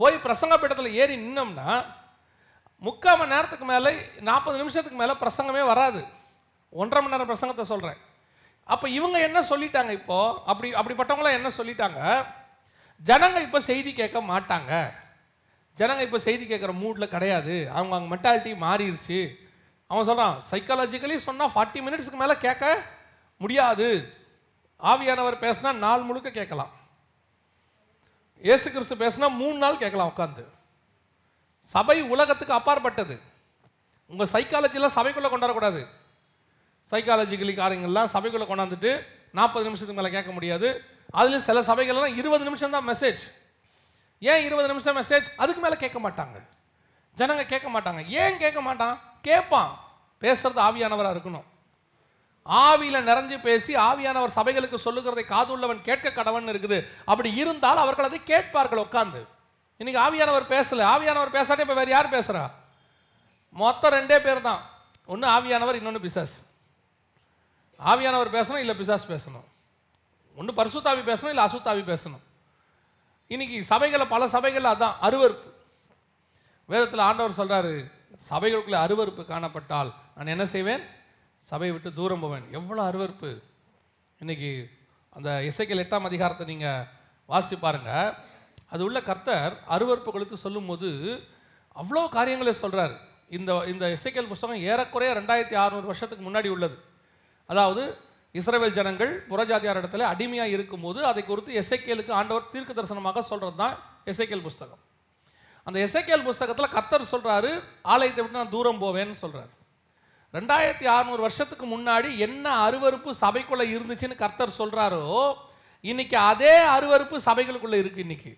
போய் பிரசங்க பீடத்தில் ஏறி நின்னோம்னா முக்கால் மணி நேரத்துக்கு மேலே நாற்பது நிமிஷத்துக்கு மேலே பிரசங்கமே வராது. ஒன்றரை மணி நேரம் பிரசங்கத்தை சொல்கிறேன் அப்போ இவங்க என்ன சொல்லிட்டாங்க இப்போது அப்படி அப்படிப்பட்டவங்களாம் என்ன சொல்லிட்டாங்க? ஜனங்கள் இப்போ செய்தி கேட்க மாட்டாங்க. ஜனங்கள் இப்போ செய்தி கேட்குற மூடில் கிடையாது. அவங்க அவங்க மென்டாலிட்டி மாறிடுச்சு அவன் சொல்கிறான் சைக்காலஜிக்கலி சொன்னால் ஃபார்ட்டி மினிட்ஸ்க்கு மேலே கேட்க முடியாது. ஆவியானவர் பேசினா நாள் முழுக்க கேட்கலாம். இயேசு கிறிஸ்து பேசினா மூணு நாள் கேட்கலாம் உட்காந்து சபை உலகத்துக்கு அப்பாற்பட்டது. உங்கள் சைக்காலஜிலாம் சபைக்குள்ளே கொண்டாடக்கூடாது. சைக்காலஜிக்கலி காரியங்கள்லாம் சபைக்குள்ளே கொண்டாந்துட்டு நாற்பது நிமிஷத்துக்கு மேலே கேட்க முடியாது. அதுலேயும் சில சபைகள்லாம் இருபது நிமிஷம் தான் மெசேஜ் ஏன் இருபது நிமிஷம் மெசேஜ் அதுக்கு மேலே கேட்க மாட்டாங்க. ஜனங்க கேட்க மாட்டாங்க. ஏன் கேட்க மாட்டான்? கேட்பான். பேசுறது ஆவியானவராக இருக்கணும். ஆவியில நிறைஞ்சு பேசி ஆவியானவர் சபைகளுக்கு சொல்லுகிறதை காதுள்ளவன் கேட்க கடவன் இருக்குது. அப்படி இருந்தால் அவர்கள் அதை கேட்பார்கள் உட்காந்து இன்னைக்கு ஆவியானவர் பேசல. ஆவியானவர் பேசாட்டே இப்போ வேறு யார் பேசுறா? மொத்தம் ரெண்டே பேர் தான். ஒன்று ஆவியானவர் இன்னொன்று பிசாஸ் ஆவியானவர் பேசணும் இல்லை பிசாஸ் பேசணும். ஒன்று பரிசுத்தாவி பேசணும் இல்லை அசுத்தாவி பேசணும். இன்னைக்கு சபைகளை பல சபைகள் அதான் அருவருப்பு. வேதத்தில் ஆண்டவர் சொல்கிறாரு சபைகளுக்குள்ளே அருவருப்பு காணப்பட்டால் நான் என்ன செய்வேன்? சபையை விட்டு தூரம் போவேன். எவ்வளோ அருவருப்பு. இன்றைக்கி அந்த இசைக்கல் எட்டாம் அதிகாரத்தை நீங்கள் வாசி பாருங்க. அது உள்ள கர்த்தர் அருவருப்பு கொடுத்து சொல்லும்போது அவ்வளோ காரியங்களை சொல்கிறார் இந்த இந்த இசைக்கல் புஸ்தகம் ஏறக்குறைய ரெண்டாயிரத்தி அறநூறு வருஷத்துக்கு முன்னாடி உள்ளது. அதாவது இஸ்ரேவேல் ஜனங்கள் புறஜாதியார் இடத்துல அடிமையாக இருக்கும்போது அதை குறித்து எசைக்கேலுக்கு ஆண்டவர் தீர்க்க தரிசனமாக சொல்கிறது தான் எசைக்கேல் புஸ்தகம். அந்த எசைக்கேல் புஸ்தகத்தில் கர்த்தர் சொல்கிறாரு ஆலயத்தை விட்டு நான் தூரம் போவேன்னு சொல்கிறார் ரெண்டாயிரத்தி அறநூறு வருஷத்துக்கு முன்னாடி என்ன அருவருப்பு சபைக்குள்ளே இருந்துச்சுன்னு கர்த்தர் சொல்கிறாரோ இன்னைக்கு அதே அருவருப்பு சபைகளுக்குள்ளே இருக்குது இன்னைக்கு.